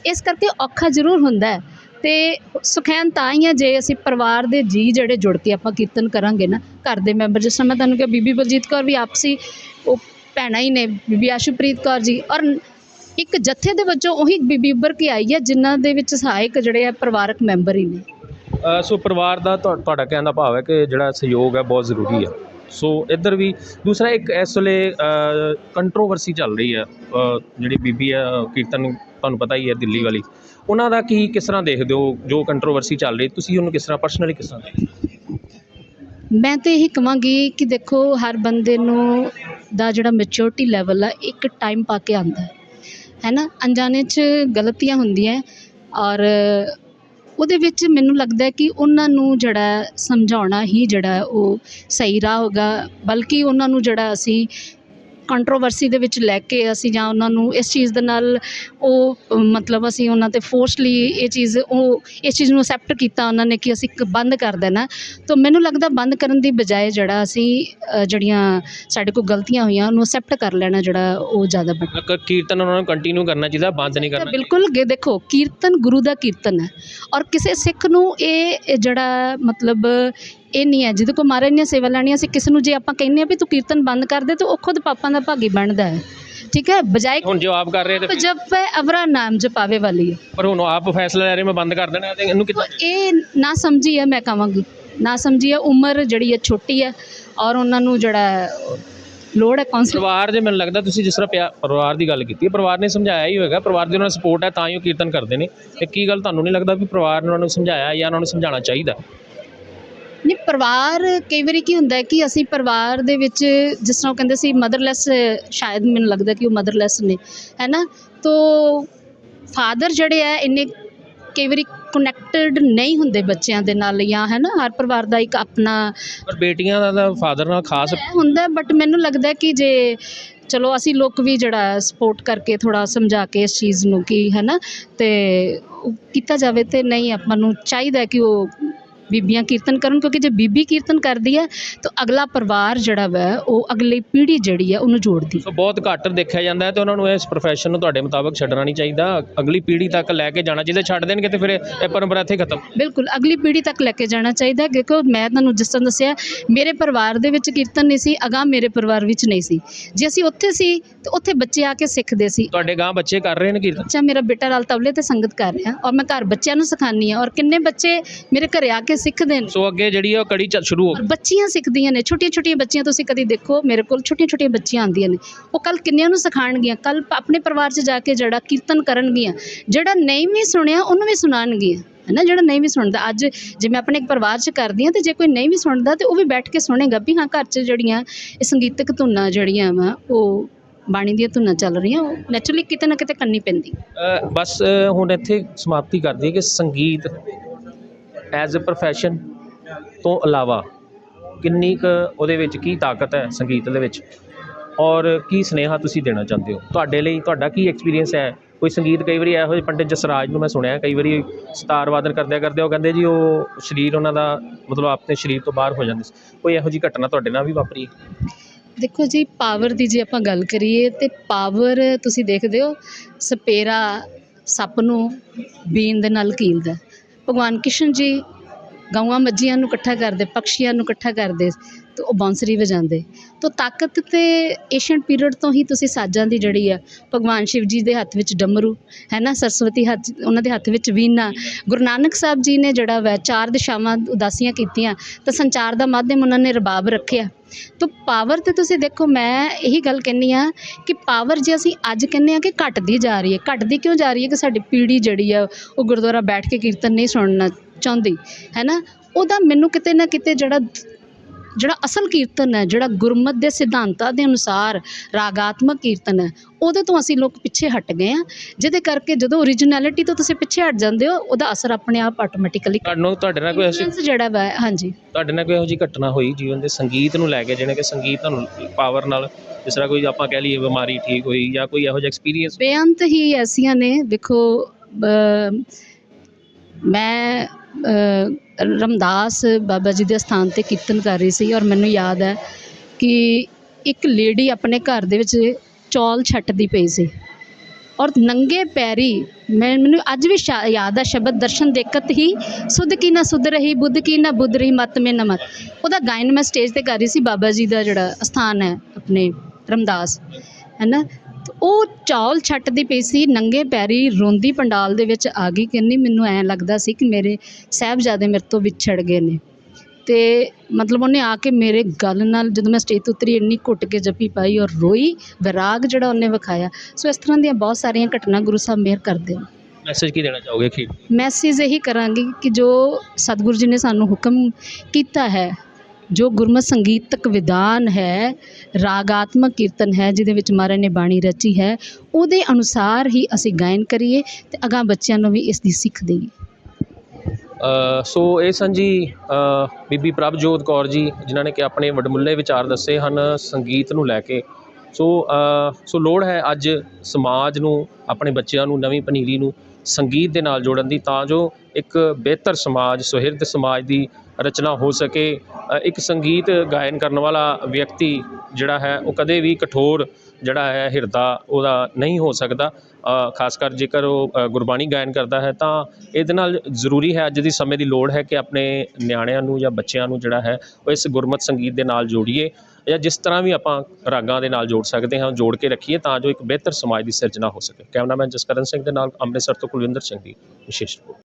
ਇਸ ਕਰਕੇ ਔਖਾ ਜ਼ਰੂਰ ਹੁੰਦਾ ਹੈ। ਤੇ ਸੁਖੈਨ ਤਾਂ ਹੀ ਹੈ ਜੇ ਅਸੀਂ ਪਰਿਵਾਰ ਦੇ ਜੀ ਜਿਹੜੇ ਜੁੜ ਕੇ ਆਪਾਂ ਕੀਰਤਨ ਕਰਾਂਗੇ ਨਾ ਘਰ ਦੇ ਮੈਂਬਰ ਜਿਸ ਤਰ੍ਹਾਂ ਮੈਂ ਤੁਹਾਨੂੰ ਕਿਹਾ ਬੀਬੀ ਬਲਜੀਤ ਕੌਰ ਵੀ ਆਪਸੀ ਉਹ ਭੈਣਾਂ ਹੀ ਨੇ ਬੀਬੀ ਆਸ਼ੂਪ੍ਰੀਤ ਕੌਰ ਜੀ ਔਰ ਇੱਕ ਜੱਥੇ ਦੇ ਵਿੱਚੋਂ ਉਹੀ ਬੀਬੀ ਉੱਭਰ ਕੇ ਆਈ ਹੈ ਜਿਨ੍ਹਾਂ ਦੇ ਵਿੱਚ ਸਹਾਇਕ ਜਿਹੜੇ ਆ ਪਰਿਵਾਰਕ ਮੈਂਬਰ ਹੀ ਨੇ। ਅ, ਸੋ ਪਰਿਵਾਰ ਦਾ ਤੁਹਾ- ਤੁਹਾਡਾ ਕਹਿਣ ਦਾ ਭਾਵ ਹੈ ਕਿ ਜਿਹੜਾ ਸਹਿਯੋਗ ਹੈ ਬਹੁਤ ਜ਼ਰੂਰੀ ਹੈ ਸੋ ਇੱਧਰ ਵੀ ਦੂਸਰਾ ਇੱਕ ਇਸ ਵੇਲੇ ਕੰਟਰੋਵਰਸੀ ਚੱਲ ਰਹੀ ਹੈ ਅ, ਜਿਹੜੀ ਬੀਬੀ ਹੈ ਕੀਰਤਨ ਤੁਹਾਨੂੰ ਪਤਾ ਹੀ ਹੈ ਦਿੱਲੀ ਵਾਲੀ। ਉਹਨਾਂ ਦਾ ਕੀ ਕਿਸ ਤਰ੍ਹਾਂ ਦੇਖਦੇ ਹੋ? ਜੋ ਕੰਟਰੋਵਰਸੀ ਚੱਲ ਰਹੀ, ਤੁਸੀਂ ਉਹਨੂੰ ਕਿਸ ਤਰ੍ਹਾਂ ਪਰਸਨਲੀ ਕਿਸ ਤਰ੍ਹਾਂ ਦੇਖਦੇ ਹੋ? ਮੈਂ ਤਾਂ ਇਹੀ ਕਹਾਂਗੀ ਕਿ ਦੇਖੋ, ਹਰ ਬੰਦੇ ਨੂੰ ਦਾ ਜਿਹੜਾ ਮੈਚੁਰਿਟੀ ਲੈਵਲ ਆ, ਇੱਕ ਟਾਈਮ ਪਾ ਕੇ ਆਉਂਦਾ ਹੈ। ਹੈ ਨਾ ਅਣਜਾਣੇ 'ਚ ਗਲਤੀਆਂ ਹੁੰਦੀਆਂ ਔਰ ਉਹਦੇ ਵਿੱਚ ਮੈਨੂੰ ਲੱਗਦਾ ਕਿ ਉਹਨਾਂ ਨੂੰ ਜਿਹੜਾ ਸਮਝਾਉਣਾ ਹੀ ਜਿਹੜਾ ਉਹ ਸਹੀ ਰਾਹ ਹੋਗਾ, ਬਲਕਿ ਉਹਨਾਂ ਨੂੰ ਜਿਹੜਾ ਅਸੀਂ ਕੰਟਰੋਵਰਸੀ ਦੇ ਵਿੱਚ ਲੈ ਕੇ ਅਸੀਂ ਜਾਂ ਉਹਨਾਂ ਨੂੰ ਇਸ ਚੀਜ਼ ਦੇ ਨਾਲ ਉਹ ਮਤਲਬ ਅਸੀਂ ਉਹਨਾਂ ਤੇ ਫੋਰਸਲੀ ਇਹ ਚੀਜ਼ ਉਹ ਇਸ ਚੀਜ਼ ਨੂੰ ਅਸੈਪਟ ਕੀਤਾ ਉਹਨਾਂ ਨੇ ਕਿ ਅਸੀਂ ਬੰਦ ਕਰ ਦੇਣਾ। ਤਾਂ ਮੈਨੂੰ ਲੱਗਦਾ ਬੰਦ ਕਰਨ ਦੀ ਬਜਾਏ ਜਿਹੜਾ ਅਸੀਂ ਜਿਹੜੀਆਂ ਸਾਡੇ ਕੋਲ ਗਲਤੀਆਂ ਹੋਈਆਂ ਉਹਨੂੰ ਅਸੈਪਟ ਕਰ ਲੈਣਾ ਜਿਹੜਾ ਉਹ ਜ਼ਿਆਦਾ ਬੈਟਰ ਕੀਰਤਨ ਉਹਨਾਂ ਨੂੰ ਕੰਟੀਨਿਊ ਕਰਨਾ ਚਾਹੀਦਾ ਬੰਦ ਨਹੀਂ ਕਰਨਾ ਬਿਲਕੁਲ ਦੇਖੋ ਕੀਰਤਨ ਗੁਰੂ ਦਾ ਕੀਰਤਨ ਹੈ। ਔਰ ਕਿਸੇ ਸਿੱਖ ਨੂੰ ਇਹ ਜਿਹੜਾ ਮਤਲਬ ਇਹ ਨਹੀਂ ਹੈ। ਜਿਹਦੇ ਕੋ ਮਹਾਰਾਜ ਨੇ ਸੇਵਾ ਲੈਣੀ ਅਸੀਂ ਕਿਸ ਨੂੰ ਜੇ ਆਪਾਂ ਕਹਿੰਦੇ ਆ ਵੀ ਤੂੰ ਕੀਰਤਨ ਬੰਦ ਕਰ ਦੇ ਤਾਂ ਉਹ ਖੁਦ ਪਾਪਾਂ ਦਾ ਭਾਗੀ ਬਣਦਾ ਹੈ। ਠੀਕ ਹੈ? ਬਜਾਏ ਹੁਣ ਜੋ ਆਪ ਕਰ ਰਹੇ ਤੇ ਜਪ ਹੈ ਅਵਰਾ ਨਾਮ ਜਪਾਵੇ ਵਾਲੀ ਹੈ। ਪਰ ਹੁਣ ਆਪ ਫੈਸਲਾ ਲੈ ਰਹੇ ਮੈਂ ਬੰਦ ਕਰ ਦੇਣਾ ਤੇ ਇਹਨੂੰ ਕਿੱਦਾਂ? ਇਹ ਨਾ ਸਮਝੀ ਹੈ ਮੈਂ ਕਹਾਂਗੀ। ਨਾ ਸਮਝੀ ਹੈ ਉਮਰ ਜਿਹੜੀ ਹੈ ਛੋਟੀ ਹੈ ਔਰ ਉਹਨਾਂ ਨੂੰ ਜਿਹੜਾ ਹੈ, ਲੋੜ ਹੈ ਕੌਂਸਲ ਪਰਿਵਾਰ ਦੇ ਮੈਨੂੰ ਲੱਗਦਾ ਤੁਸੀਂ ਜਿਸ ਤਰ੍ਹਾਂ ਪਿਆ- ਪਰਿਵਾਰ ਦੀ ਗੱਲ ਕੀਤੀ ਹੈ ਪਰਿਵਾਰ ਨੇ ਸਮਝਾਇਆ ਹੀ ਹੋਵੇਗਾ ਪਰਿਵਾਰ ਦੀ ਉਹਨਾਂ ਸਪੋਰਟ ਹੈ ਤਾਂ ਹੀ ਉਹ ਕੀਰਤਨ ਕਰਦੇ ਨੇ। ਤੇ ਕੀ ਗੱਲ ਤੁਹਾਨੂੰ ਨਹੀਂ ਲੱਗਦਾ ਵੀ ਪਰਿਵਾਰ ਨੇ ਉਹਨਾਂ ਨੂੰ ਸਮਝਾਇਆ ਜਾਂ ਉਹਨਾਂ ਨੂੰ ਸਮਝਾਉਣਾ ਚਾਹੀਦਾ? ਨਹੀਂ ਪਰਿਵਾਰ ਕਈ ਵਾਰੀ ਕੀ ਹੁੰਦਾ ਹੈ ਕਿ ਅਸੀਂ ਪਰਿਵਾਰ ਦੇ ਵਿੱਚ ਜਿਸ ਤਰ੍ਹਾਂ ਉਹ ਕਹਿੰਦੇ ਸੀ ਮਦਰਲੈਸ ਸ਼ਾਇਦ ਮੈਨੂੰ ਲੱਗਦਾ ਕਿ ਉਹ ਮਦਰਲੈਸ ਨੇ ਹੈ ਨਾ? ਤੋ ਫਾਦਰ ਜਿਹੜੇ ਆ ਇੰਨੇ ਕਈ ਵਾਰੀ ਕਨੈਕਟਡ ਨਹੀਂ ਹੁੰਦੇ ਬੱਚਿਆਂ ਦੇ ਨਾਲ ਜਾਂ ਹੈ ਨਾ? ਹਰ ਪਰਿਵਾਰ ਦਾ ਇੱਕ ਆਪਣਾ ਪਰ ਬੇਟੀਆਂ ਦਾ ਤਾਂ ਫਾਦਰ ਨਾਲ ਖਾਸ ਹੈ ਹੁੰਦਾ ਬਟ ਮੈਨੂੰ ਲੱਗਦਾ ਕਿ ਜੇ ਚਲੋ ਅਸੀਂ ਲੋਕ ਵੀ ਜਿਹੜਾ ਸਪੋਰਟ ਕਰਕੇ ਥੋੜਾ ਸਮਝਾ ਕੇ ਇਸ ਚੀਜ਼ ਨੂੰ ਕਿ ਹੈ ਨਾ? ਤੇ ਉਹ ਕੀਤਾ ਜਾਵੇ ਤੇ ਨਹੀਂ ਆਪਾਂ ਨੂੰ ਚਾਹੀਦਾ ਕਿ ਉਹ ਬੀਬੀਆਂ ਕੀਰਤਨ ਕਰਨ ਕਿਉਂਕਿ ਜੇ ਬੀਬੀ ਕੀਰਤਨ ਕਰਦੀ ਹੈ ਤਾਂ ਅਗਲਾ ਪਰਿਵਾਰ ਜਿਹੜਾ ਵਾ ਉਹ ਅਗਲੀ ਪੀੜ੍ਹੀ ਜਿਹੜੀ ਹੈ ਉਹਨੂੰ ਜੋੜਦੀ ਸੋ ਬਹੁਤ ਘੱਟ ਦੇਖਿਆ ਜਾਂਦਾ ਹੈ ਤੇ ਉਹਨਾਂ ਨੂੰ ਇਸ ਪ੍ਰੋਫੈਸ਼ਨ ਨੂੰ ਤੁਹਾਡੇ ਮੁਤਾਬਕ ਛੱਡਣਾ ਨਹੀਂ ਚਾਹੀਦਾ। ਅਗਲੀ ਪੀੜ੍ਹੀ ਤੱਕ ਲੈ ਕੇ ਜਾਣਾ ਚਾਹੀਦਾ ਛੱਡ ਦੇਣਗੇ ਤੇ ਫਿਰ ਇਹ ਪਰੰਪਰਾ ਇੱਥੇ ਖਤਮ। ਬਿਲਕੁਲ ਅਗਲੀ ਪੀੜ੍ਹੀ ਤੱਕ ਲੈ ਕੇ ਜਾਣਾ ਚਾਹੀਦਾ ਦੇਖੋ ਮੈਂ ਤੁਹਾਨੂੰ ਜਿਸ ਤਰ੍ਹਾਂ ਦੱਸਿਆ ਮੇਰੇ ਪਰਿਵਾਰ ਦੇ ਵਿੱਚ ਕੀਰਤਨ ਨਹੀਂ ਸੀ ਅਗਾਂਹ ਮੇਰੇ ਪਰਿਵਾਰ ਵਿੱਚ ਨਹੀਂ ਸੀ। ਜੇ ਅਸੀਂ ਉੱਥੇ ਸੀ ਤਾਂ ਉੱਥੇ ਬੱਚੇ ਆ ਕੇ ਸਿੱਖਦੇ ਸੀ। ਤੁਹਾਡੇ ਗਾਂ ਬੱਚੇ ਕਰ ਰਹੇ ਨੇ ਕੀਰਤਨ? ਬੱਚਾ ਮੇਰਾ ਬੇਟਾ ਨਾਲ ਤਬਲੇ ਤੇ ਸੰਗਤ ਕਰ ਰਿਹਾ ਔਰ ਮੈਂ ਘਰ ਬੱਚਿਆਂ ਨੂੰ ਸਿਖਾਉਂਦੀ ਹਾਂ ਔਰ ਕਿੰਨੇ ਬੱਚੇ ਮੇਰੇ ਘਰੇ ਆ ਕੇ ਸਿੱਖਦੇ ਨੇ। ਸੋ ਅੱਗੇ ਜਿਹੜੀ ਆ ਉਹ ਕੜੀ ਚੱਲ ਸ਼ੁਰੂ ਹੋ ਔਰ ਬੱਚੀਆਂ ਸਿੱਖਦੀਆਂ ਨੇ ਛੋਟੀਆਂ ਛੋਟੀਆਂ ਬੱਚੀਆਂ ਤੁਸੀਂ ਕਦੀ ਦੇਖੋ ਮੇਰੇ ਕੋਲ ਛੋਟੀਆਂ ਛੋਟੀਆਂ ਬੱਚੀਆਂ ਆਉਂਦੀਆਂ ਨੇ। ਉਹ ਕੱਲ ਕਿੰਨਿਆਂ ਨੂੰ ਸਿਖਾਣਗੀਆਂ ਕੱਲ ਆਪਣੇ ਪਰਿਵਾਰ 'ਚ ਜਾ ਕੇ ਜਿਹੜਾ ਕੀਰਤਨ ਕਰਨਗੀਆਂ ਜਿਹੜਾ ਨਹੀਂ ਵੀ ਸੁਣਿਆ ਉਹਨੂੰ ਵੀ ਸੁਣਾਉਣਗੀਆਂ। ਹੈ ਨਾ ਜਿਹੜਾ ਨਹੀਂ ਵੀ ਸੁਣਦਾ। ਅੱਜ ਜੇ ਮੈਂ ਆਪਣੇ ਇੱਕ ਪਰਿਵਾਰ 'ਚ ਕਰਦੀ ਹਾਂ ਤੇ ਜੇ ਕੋਈ ਨਹੀਂ ਵੀ ਸੁਣਦਾ ਤੇ ਉਹ ਵੀ ਬੈਠ ਕੇ ਸੁਣੇਗਾ ਵੀ ਹਾਂ ਘਰ 'ਚ ਜਿਹੜੀਆਂ ਇਹ ਸੰਗੀਤਕ ਧੁਨਾਂ ਜਿਹੜੀਆਂ ਵਾ ਉਹ ਬਾਣੀ ਦੀਆਂ ਧੁਨਾਂ ਚੱਲ ਰਹੀਆਂ ਉਹ ਨੈਚੁਰਲੀ ਕਿਤੇ ਨਾ ਕਿਤੇ ਕਰਨੀ ਪੈਂਦੀ। ਅ, ਬਸ ਅ, ਹੁਣ ਇੱਥੇ ਸਮਾਪਤੀ ਕਰਦੀ ਹੈ ਕਿ ਸੰਗੀਤ ਐਜ਼ ਅ ਪ੍ਰੋਫੈਸ਼ਨ ਤੋਂ ਇਲਾਵਾ ਕਿੰਨੀ ਕੁ ਉਹਦੇ ਵਿੱਚ ਕੀ ਤਾਕਤ ਹੈ ਸੰਗੀਤ ਦੇ ਵਿੱਚ? ਔਰ ਕੀ ਸੁਨੇਹਾ ਤੁਸੀਂ ਦੇਣਾ ਚਾਹੁੰਦੇ ਹੋ? ਤੁਹਾਡੇ ਲਈ ਤੁਹਾਡਾ ਕੀ ਐਕਸਪੀਰੀਅੰਸ ਹੈ? ਕੋਈ ਸੰਗੀਤ ਕਈ ਵਾਰੀ ਇਹੋ ਜਿਹੇ ਪੰਡਿਤ ਜਸਰਾਜ ਨੂੰ ਮੈਂ ਸੁਣਿਆ, ਕਈ ਵਾਰੀ ਸਤਾਰ ਵਾਦਨ ਕਰਦਿਆਂ ਕਰਦੇ ਉਹ ਕਹਿੰਦੇ ਜੀ ਉਹ ਸਰੀਰ ਉਹਨਾਂ ਦਾ ਮਤਲਬ ਆਪਣੇ ਸਰੀਰ ਤੋਂ ਬਾਹਰ ਹੋ ਜਾਂਦੇ ਸੀ। ਕੋਈ ਇਹੋ ਜਿਹੀ ਘਟਨਾ ਤੁਹਾਡੇ ਨਾਲ ਵੀ ਵਾਪਰੀ ਹੈ? ਦੇਖੋ ਜੀ, ਪਾਵਰ ਦੀ ਜੇ ਆਪਾਂ ਗੱਲ ਕਰੀਏ ਤੇ ਪਾਵਰ ਤੁਸੀਂ ਦੇਖਦੇ ਹੋ, ਸਪੇਰਾ ਸੱਪ ਨੂੰ ਬੀਨ ਦੇ ਨਾਲ ਕੀਲਦਾ। ਭਗਵਾਨ ਕ੍ਰਿਸ਼ਨ ਜੀ ਗਊਆਂ ਮੱਝੀਆਂ ਨੂੰ ਇਕੱਠਾ ਕਰਦੇ, ਪੰਛੀਆਂ ਨੂੰ ਇਕੱਠਾ ਕਰਦੇ, ਤੇ ਉਹ ਬਾਂਸਰੀ ਵਜਾਉਂਦੇ। ਤੋ ਤਾਕਤ ਤੇ ਏਸ਼ੀਅਨ ਪੀਰੀਅਡ ਤੋਂ ਹੀ ਤੁਸੀਂ ਸਾਜ਼ਾਂ ਦੀ ਜਿਹੜੀ ਆ, ਭਗਵਾਨ ਸ਼ਿਵ ਜੀ ਦੇ ਹੱਥ ਵਿੱਚ ਡਮਰੂ, ਹੈ ਨਾ? ਸਰਸਵਤੀ ਹੱਥ, ਉਹਨਾਂ ਦੇ ਹੱਥ ਵਿੱਚ ਵੀਨਾ ਗੁਰੂ ਨਾਨਕ ਸਾਹਿਬ ਜੀ ਨੇ ਜਿਹੜਾ ਵਾ ਚਾਰ ਦਿਸ਼ਾਵਾਂ ਉਦਾਸੀਆਂ ਕੀਤੀਆਂ, ਤਾਂ ਸੰਚਾਰ ਦਾ ਮਾਧਿਅਮ ਉਹਨਾਂ ਨੇ ਰਬਾਬ ਰੱਖਿਆ। ਤਾਂ ਪਾਵਰ ਤੇ ਤੁਸੀਂ ਦੇਖੋ, ਮੈਂ ਇਹੀ ਗੱਲ ਕਹਿੰਦੀ ਆ ਕਿ ਪਾਵਰ ਜੇ ਅਸੀਂ ਅੱਜ ਕਹਿੰਦੇ ਆ ਕਿ ਘਟਦੀ ਜਾ ਰਹੀ ਹੈ, ਘਟਦੀ ਕਿਉਂ ਜਾ ਰਹੀ ਹੈ ਕਿ ਸਾਡੀ ਪੀੜ੍ਹੀ ਜਿਹੜੀ ਆ, ਉਹ ਗੁਰਦੁਆਰਾ ਬੈਠ ਕੇ ਕੀਰਤਨ ਨਹੀਂ ਸੁਣਨਾ ਚਾਹੁੰਦੀ, ਹੈ ਨਾ? ਉਹਦਾ ਮੈਨੂੰ ਕਿਤੇ ਨਾ ਕਿਤੇ ਜਿਹੜਾ ਜਿਹੜਾ ਅਸਲ ਕੀਰਤਨ ਹੈ ਜਿਹੜਾ ਗੁਰਮਤ ਦੇ ਸਿਧਾਂਤਾਂ ਦੇ ਅਨੁਸਾਰ ਰਾਗਾਤਮਕ ਕੀਰਤਨ ਹੈ ਉਹਦੇ ਤੋਂ ਅਸੀਂ ਲੋਕ ਪਿੱਛੇ ਹਟ ਗਏ ਆ ਜਿਹਦੇ ਕਰਕੇ ਜਦੋਂ ਓਰੀਜਨੈਲਿਟੀ ਤੋਂ ਤੁਸੀਂ ਪਿੱਛੇ ਹਟ ਜਾਂਦੇ ਹੋ ਉਹਦਾ ਅਸਰ ਆਪਣੇ ਆਪ ਆਟੋਮੈਟਿਕਲੀ ਤੁਹਾਨੂੰ ਤੁਹਾਡੇ ਨਾਲ ਕੋਈ ਐਸੀ ਜਿਹੜਾ ਵਾ ਹਾਂਜੀ। ਤੁਹਾਡੇ ਨਾਲ ਕੋਈ ਇਹੋ ਜਿਹੀ ਘਟਨਾ ਹੋਈ ਜੀਵਨ ਦੇ ਸੰਗੀਤ ਨੂੰ ਲੈ ਕੇ ਜਿਹਨੇ ਕਿ ਸੰਗੀਤ ਤੁਹਾਨੂੰ ਪਾਵਰ ਨਾਲ ਜਿਸ ਤਰ੍ਹਾਂ ਕੋਈ ਆਪਾਂ ਕਹਿ ਲਈਏ ਬਿਮਾਰੀ ਠੀਕ ਹੋਈ ਜਾਂ ਕੋਈ ਇਹੋ ਜਿਹਾ ਐਕਸਪੀਰੀਅੰਸ ਬੇਅੰਤ ਹੀ ਐਸੀਆਂ ਨੇ ਦੇਖੋ ਮੈਂ ਰਮਦਾਸ ਬਾਬਾ ਜੀ ਦੇ ਅਸਥਾਨ ਤੇ ਕੀਰਤਨ ਕਰ ਰਹੀ ਸੀ ਔਰ ਮੈਨੂੰ ਯਾਦ ਹੈ ਕਿ ਇੱਕ ਲੇਡੀ ਆਪਣੇ ਘਰ ਦੇ ਵਿੱਚ ਚੌਲ ਛੱਟਦੀ ਪਈ ਸੀ ਔਰ ਨੰਗੇ ਪੈਰੀ ਮੈਂ ਮੈਨੂੰ ਅੱਜ ਵੀ ਸ਼ਾ- ਯਾਦ ਆ ਸ਼ਬਦ ਦਰਸ਼ਨ ਦੇਖਤ ਹੀ ਸੁਧ ਕੀ ਨਾ ਸੁਧ ਰਹੀ, ਬੁੱਧ ਕੀ ਨਾ ਬੁੱਧ ਰਹੀ, ਮਤ ਮੇ ਨਾ ਮਤ। ਉਹਦਾ ਗਾਇਨ ਮੈਂ ਸਟੇਜ ਤੇ ਕਰ ਰਹੀ ਸੀ, ਬਾਬਾ ਜੀ ਦਾ ਜਿਹੜਾ ਅਸਥਾਨ ਹੈ ਆਪਣੇ ਰਮਦਾਸ, ਹੈ ਨਾ? ਉਹ ਚੌਲ ਛੱਟਦੀ ਪਈ ਸੀ ਨੰਗੇ ਪੈਰੀ ਰੋਂਦੀ ਪੰਡਾਲ ਦੇ ਵਿੱਚ ਆ ਗਈ ਕਹਿੰਦੀ ਮੈਨੂੰ ਐਂ ਲੱਗਦਾ ਸੀ ਕਿ ਮੇਰੇ ਸਾਹਿਬਜ਼ਾਦੇ ਮੇਰੇ ਤੋਂ ਵਿਛੜ ਗਏ ਨੇ। ਤੇ ਮਤਲਬ ਉਹਨੇ ਆ ਕੇ ਮੇਰੇ ਗੱਲ ਨਾਲ ਜਦੋਂ ਮੈਂ ਸਟੇਜ ਤੋਂ ਉਤਰੀ ਇੰਨੀ ਘੁੱਟ ਕੇ ਜੱਫੀ ਪਾਈ ਔਰ ਰੋਈ ਵਿਰਾਗ ਜਿਹੜਾ ਉਹਨੇ ਵਿਖਾਇਆ। ਸੋ ਇਸ ਤਰ੍ਹਾਂ ਦੀਆਂ ਬਹੁਤ ਸਾਰੀਆਂ ਘਟਨਾ ਗੁਰੂ ਸਾਹਿਬ ਮਿਹਰ ਕਰਦੇ ਨੇ। ਮੈਸੇਜ ਕੀ ਦੇਣਾ ਚਾਹੋਗੇ ਅਖੀਰ? ਮੈਸੇਜ ਇਹੀ ਕਰਾਂਗੀ ਕਿ ਜੋ ਸਤਿਗੁਰੂ ਜੀ ਨੇ ਸਾਨੂੰ ਹੁਕਮ ਕੀਤਾ ਹੈ ਜੋ ਗੁਰਮਤਿ ਸੰਗੀਤਕ ਵਿਧਾਨ ਹੈ, ਰਾਗਾਤਮਕ ਕੀਰਤਨ ਹੈ, ਜਿਹਦੇ ਵਿੱਚ ਮਹਾਰਾਜ ਨੇ ਬਾਣੀ ਰਚੀ ਹੈ, ਉਹਦੇ ਅਨੁਸਾਰ ਹੀ ਅਸੀਂ ਗਾਇਨ ਕਰੀਏ ਤੇ ਅਗਾਂਹ ਬੱਚਿਆਂ ਨੂੰ ਵੀ ਇਸ ਦੀ ਸਿੱਖ ਦੇਈਏ। ਸੋ ਇਹ ਸਨ ਜੀ ਬੀਬੀ ਪ੍ਰਭਜੋਤ ਕੌਰ ਜੀ, ਜਿਨ੍ਹਾਂ ਨੇ ਕਿ ਆਪਣੇ ਵਡਮੁੱਲੇ ਵਿਚਾਰ ਦੱਸੇ ਹਨ ਸੰਗੀਤ ਨੂੰ ਲੈ ਕੇ। ਸੋ ਸੋ ਲੋੜ ਹੈ ਅੱਜ ਸਮਾਜ ਨੂੰ, ਆਪਣੇ ਬੱਚਿਆਂ ਨੂੰ, ਨਵੀਂ ਪਨੀਰੀ ਨੂੰ ਸੰਗੀਤ ਦੇ ਨਾਲ ਜੋੜਨ ਦੀ ਤਾਂ ਜੋ ਇੱਕ ਬਿਹਤਰ ਸਮਾਜ, ਸੁਹਿਰਦ ਸਮਾਜ ਦੀ ਰਚਨਾ ਹੋ ਸਕੇ। ਇੱਕ ਸੰਗੀਤ ਗਾਇਨ ਕਰਨ ਵਾਲਾ ਵਿਅਕਤੀ ਜਿਹੜਾ ਹੈ, ਉਹ ਕਦੇ ਵੀ ਕਠੋਰ ਜਿਹੜਾ ਹੈ, ਹਿਰਦਾ ਉਹਦਾ ਨਹੀਂ ਹੋ ਸਕਦਾ। ਖਾਸ ਕਰ ਜੇਕਰ ਉਹ ਗੁਰਬਾਣੀ ਗਾਇਨ ਕਰਦਾ ਹੈ, ਤਾਂ ਇਹਦੇ ਨਾਲ ਜ਼ਰੂਰੀ ਹੈ, ਅੱਜ ਦੀ ਸਮੇਂ ਦੀ ਲੋੜ ਹੈ ਕਿ ਆਪਣੇ ਨਿਆਣਿਆਂ ਨੂੰ ਜਾਂ ਬੱਚਿਆਂ ਨੂੰ ਜਿਹੜਾ ਹੈ, ਉਹ ਇਸ ਗੁਰਮਤ ਸੰਗੀਤ ਦੇ ਨਾਲ ਜੋੜੀਏ। ਜਾਂ ਜਿਸ ਤਰ੍ਹਾਂ ਵੀ ਆਪਾਂ ਰਾਗਾਂ ਦੇ ਨਾਲ ਜੋੜ ਸਕਦੇ ਹਾਂ, ਜੋੜ ਕੇ ਰੱਖੀਏ, ਤਾਂ ਜੋ ਇੱਕ ਬਿਹਤਰ ਸਮਾਜ ਦੀ ਸਿਰਜਣਾ ਹੋ ਸਕੇ। ਕੈਮਰਾਮੈਨ ਜਸਕਰਨ ਸਿੰਘ ਦੇ ਨਾਲ ਅੰਮ੍ਰਿਤਸਰ ਤੋਂ ਕੁਲਵਿੰਦਰ ਸਿੰਘ ਦੀ ਵਿਸ਼ੇਸ਼ ਰਿਪੋਰਟ।